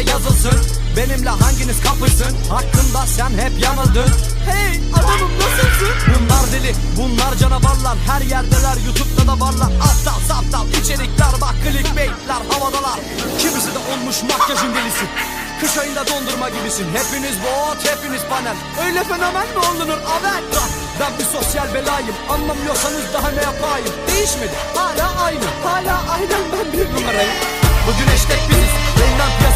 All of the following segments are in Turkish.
yere yazılsın. Benimle hanginiz kapışsın? Hakkında sen hep yanıldın. Hey adamım nasılsın? Bunlar deli bunlar canavarlar. Her yerdeler YouTube'da da varlar. Aptal saptal içerikler bak clickbaitler havadalar. Kimisi de olmuş makyajın delisi. Kış ayında dondurma gibisin. Hepiniz bot hepiniz panel. Öyle fenomen mi olunur? Avel Ben bir sosyal belayım. Anlamıyorsanız daha ne yapayım? Değişmedi. Hala aynı. Hala aynen ben bir numarayım. Bugün hashtag biziz. Reynmen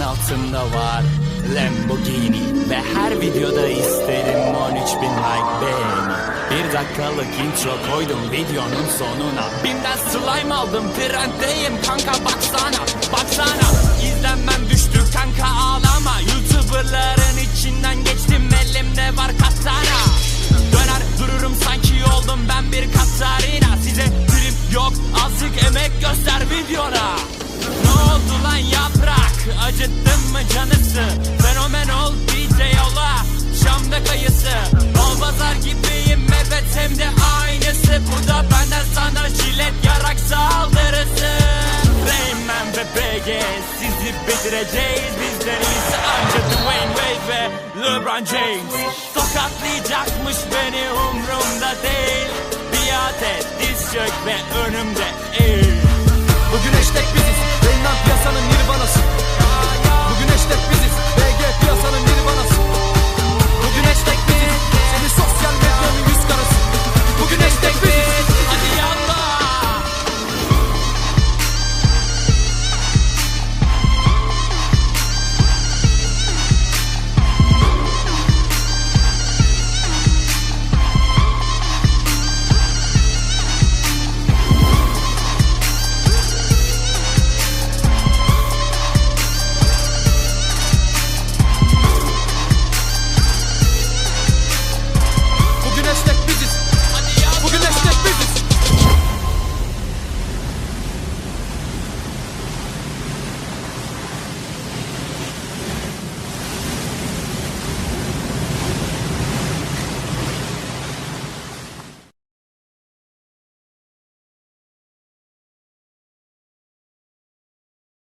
Kızmayın altında var Lamborghini Ve her videoda isterim 13 bin like beğeni. Bir dakikalık intro koydum videonun sonuna. Bim'den slime aldım trenddeyim kanka baksana Baksana. İzlenmem düştü kanka ağlama. Youtuberların içinden geçtim elimde var katana Döner dururum sanki oldum ben bir Katarina Size prim yok azıcık emek göster videona Ne oldu lan yaprak mı canısı? Fenomen ol DJ yola Şam'da kayısı. Bol pazar gibiyim evet hem de aynısı. Bu benden sana jilet yarak saldırısı. Rayman ve BG sizi bitireceğiz. Bizden iyisi anca Dwayne Wade ve LeBron James. Tokatlayacakmış